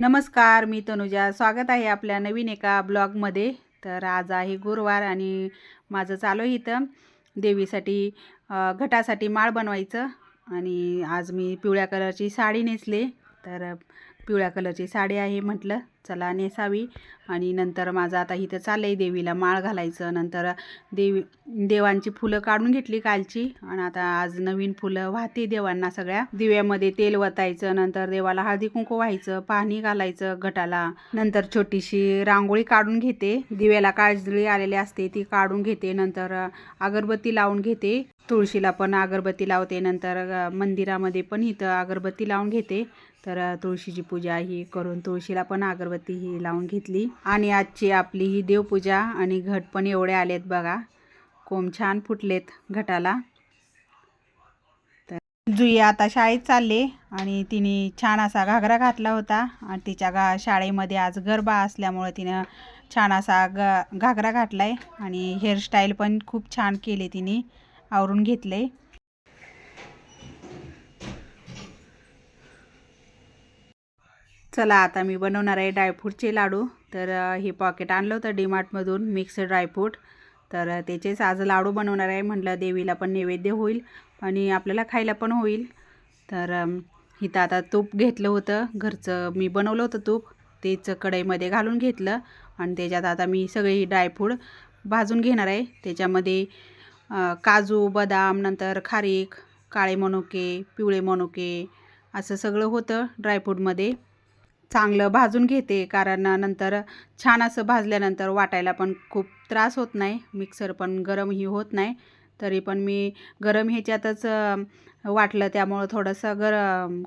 नमस्कार मी तनुजा. स्वागत आहे आपल्या नवीन एका ब्लॉगमध्ये. तर आज आहे गुरुवार आणि माझं चालू आहे इथं. देवीसाठी घटासाठी माळ बनवायचं आणि आज मी पिवळ्या कलरची साडी नेसले. तर पिवळ्या कलरची साडी आहे म्हटलं चला नेसावी. आणि नंतर माझं आता इथं चाललं आहे देवीला माळ घालायचं. नंतर देवी देवांची फुलं काढून घेतली कालची. आणि आता आज नवीन फुलं वाहते देवांना सगळ्या. दिव्यामध्ये तेल वतायचं नंतर देवाला हळदी कुंकू व्हायचं पाणी घालायचं घटाला नंतर छोटीशी रांगोळी काढून घेते. दिव्याला काजळी आलेली असते ती काढून घेते. नंतर अगरबत्ती लावून घेते. तुळशीला पण अगरबत्ती लावते. नंतर मंदिरामध्ये पण इथं अगरबत्ती लावून घेते. तर तुळशीची पूजा ही करून तुळशीला पण अगरबत्ती ही लावून घेतली. आणि आजची आपली ही देवपूजा आणि घट पण एवढे आलेत बघा. कोंब छान फुटलेत घटाला. तर जुई आता शाळेत चालले आणि तिने छान असा घागरा घातला होता आणि तिच्या गा शाळेमध्ये आज गरबा असल्यामुळं तिनं छान असा ग घागरा घातला आहे आणि हेअरस्टाईल पण खूप छान केले तिने आवरून घेतले चला आता मी बनवणार आहे ड्रायफ्रूटचे लाडू. तर हे पॉकेट आणलं होतं डीमार्टमधून मिक्स ड्रायफ्रूट तर त्याचेच आज लाडू बनवणार आहे. म्हटलं देवीला पण नैवेद्य होईल आणि आपल्याला खायला पण होईल. तर इथं आता तूप घेतलं होतं. घरचं मी बनवलं होतं तूप. तेच कढईमध्ये घालून घेतलं आणि त्याच्यात आता मी सगळी ड्रायफ्रूट भाजून घेणार आहे. त्याच्यामध्ये काजू बदाम नंतर खारीक काळे मनुके पिवळे मनुके असं सगळं होतं ड्रायफ्रूटमध्ये चांगलं भाजून घेते कारण नंतर छान असं भाजल्यानंतर वाटायला पण खूप त्रास होत नाही. मिक्सर पण गरमही होत नाही. तरी पण मी गरम ह्याच्यातच वाटलं. त्यामुळं थोडंसं गरम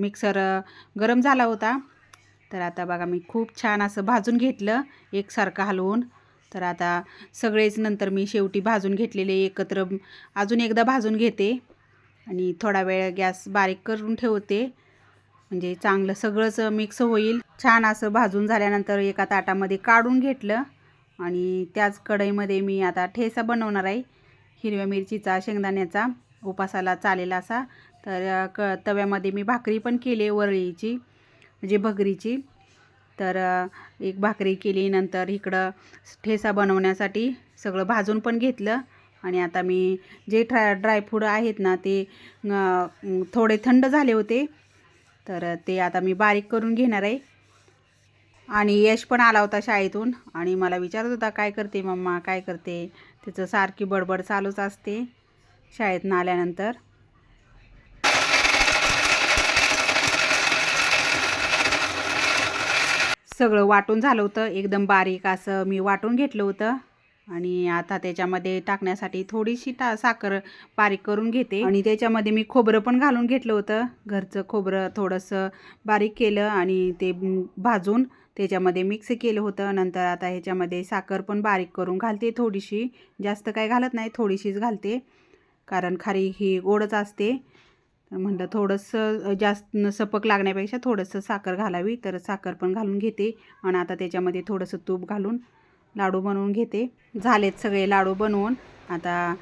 मिक्सर गरम झाला होता. तर आता बघा मी खूप छान असं भाजून घेतलं एकसारखं हलवून. तर आता सगळेच नंतर मी शेवटी भाजून घेतलेले एकत्र अजून एकदा भाजून घेते. आणि थोडा वेळ गॅस बारीक करून ठेवते. म्हणजे चांगलं सगळंच मिक्स होईल. छान असं भाजून झाल्यानंतर एका ताटामध्ये काढून घेतलं. आणि त्याच कढईमध्ये मी आता ठेसा बनवणार आहे. हिरव्या मिरचीचा शेंगदाण्याचा उपासाला चालेल असा. तर क तव्यामध्ये मी भाकरी पण केली वरळीची म्हणजे भगरीची. तर एक भाकरी केली नंतर इकडं ठेसा बनवण्यासाठी सगळं भाजून पण घेतलं. आणि आता मी जे ड्राय ड्रायफ्रूट आहेत ना ते थोडे थंड झाले होते. तर ते आता मी बारीक करून घेणार आहे. आणि यश पण आला होता शाळेतून. आणि मला विचारत होता काय करते मम्मा? काय करते? त्याचं सारखी बडबड चालूच असते शाळेतनं आल्यानंतर. सगळं वाटून झालं होतं. एकदम बारीक असं मी वाटून घेतलं होतं. आणि आता त्याच्यामध्ये टाकण्यासाठी थोडीशी टा साखर बारीक करून घेते. आणि त्याच्यामध्ये मी खोबरं पण घालून घेतलं होतं. घरचं खोबरं थोडंसं बारीक केलं आणि ते भाजून त्याच्यामध्ये मिक्स केलं होतं. नंतर आता ह्याच्यामध्ये साखर पण बारीक करून घालते थोडीशी. जास्त काय घालत नाही थोडीशीच घालते. कारण खारी ही गोडच असते. तर म्हटलं थोडंसं जास्त सपक लागण्यापेक्षा थोडंसं साखर घालावी. तर साखर पण घालून घेते. आणि आता त्याच्यामध्ये थोडंसं तूप घालून लाडू बनवून घेते. झालेत सगळे लाडू बनवून. आता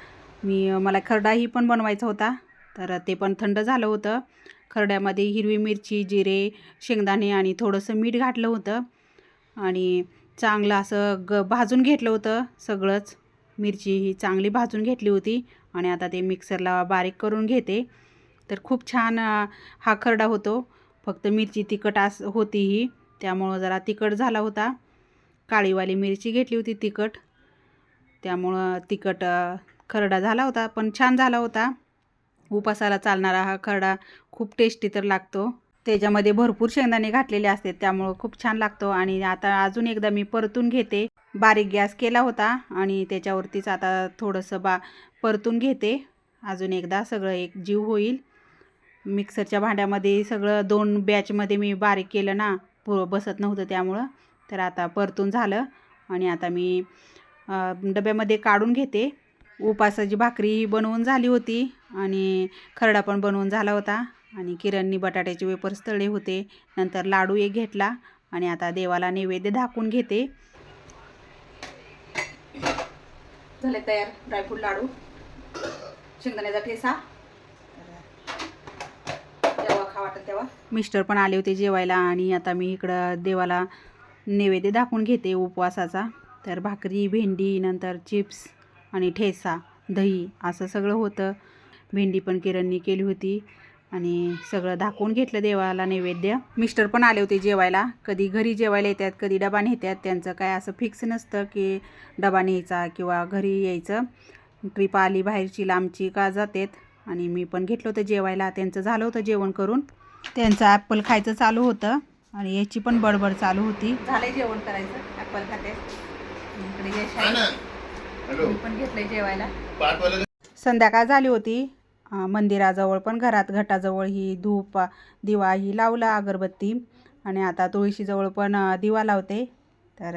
मी मला खरडाही पण बनवायचा होता. तर ते पण थंड झालं होतं. खरड्यामध्ये हिरवी मिरची जिरे शेंगदाणे आणि थोडंसं मीठ घातलं होतं. आणि चांगलं असं ग भाजून घेतलं होतं सगळंच. मिरची ही चांगली भाजून घेतली होती. आणि आता ते मिक्सरला बारीक करून घेते. तर खूप छान हा खरडा होतो. फक्त मिरची तिखट आस होती ही. त्यामुळं जरा तिखट झाला होता. काळीवाली मिरची घेतली होती तिखट. त्यामुळं तिखट खरडा झाला होता पण छान झाला होता. उपासाला चालणारा हा खरडा खूप टेस्टी तर लागतो. त्याच्यामध्ये भरपूर शेंगदाणे घातलेले असते त्यामुळं खूप छान लागतो. आणि आता अजून एकदा मी परतून घेते. बारीक गॅस केला होता आणि त्याच्यावरतीच आता थोडंसं बा परतून घेते. अजून एकदा सगळं एक जीव होईल. मिक्सरच्या भांड्यामध्ये सगळं दोन बॅचमध्ये मी बारीक केलं ना पु बसत नव्हतं त्यामुळं. तर आता परतून झालं आणि आता मी डब्यामध्ये काढून घेते. उपासाची भाकरी बनवून झाली होती आणि खरडा पण बनवून झाला होता आणि किरणनी बटाट्याचे वेपर्स तळले होते. नंतर लाडू एक घेतला आणि आता देवाला नैवेद्य दाखवून घेते. झाले तयार ड्रायफ्रूट लाडू. शेंगदाण्याचा ठेसा. जेव्हा खा वाटत तेव्हा. मिस्टर पण आले होते जेवायला आणि आता मी इकडं देवाला नैवेद्य दाखवून घेते उपवासाचा. तर भाकरी भेंडी नंतर चिप्स आणि ठेसा दही असं सगळं होतं. भेंडी पण किरणनी केली होती आणि सगळं दाखवून घेतलं देवाला नैवेद्य. मिस्टर पण आले होते जेवायला. कधी घरी जेवायला येतात कधी डबा नेतात. त्यांचं काय असं फिक्स नसतं की डबा न्यायचा किंवा घरी यायचं. ट्रिप आली बाहेरची लांबची का जातात. आणि मी पण घेतलं होतं जेवायला. त्यांचं झालं होतं जेवण करून. त्यांचं ॲपल खायचं चालू होतं. आणि याची पण बडबड चालू होती. झालंय जेवण करायचं ॲपल खाते. इकडे यश आहे. हॅलो. मी पण घेतलंय जेवायला. संध्याकाळ झाली होती. मंदिराजवळ पण घरात घटाजवळ ही धूप दिवा ही लावला अगरबत्ती. आणि आता तुळशीजवळ पण दिवा लावते. तर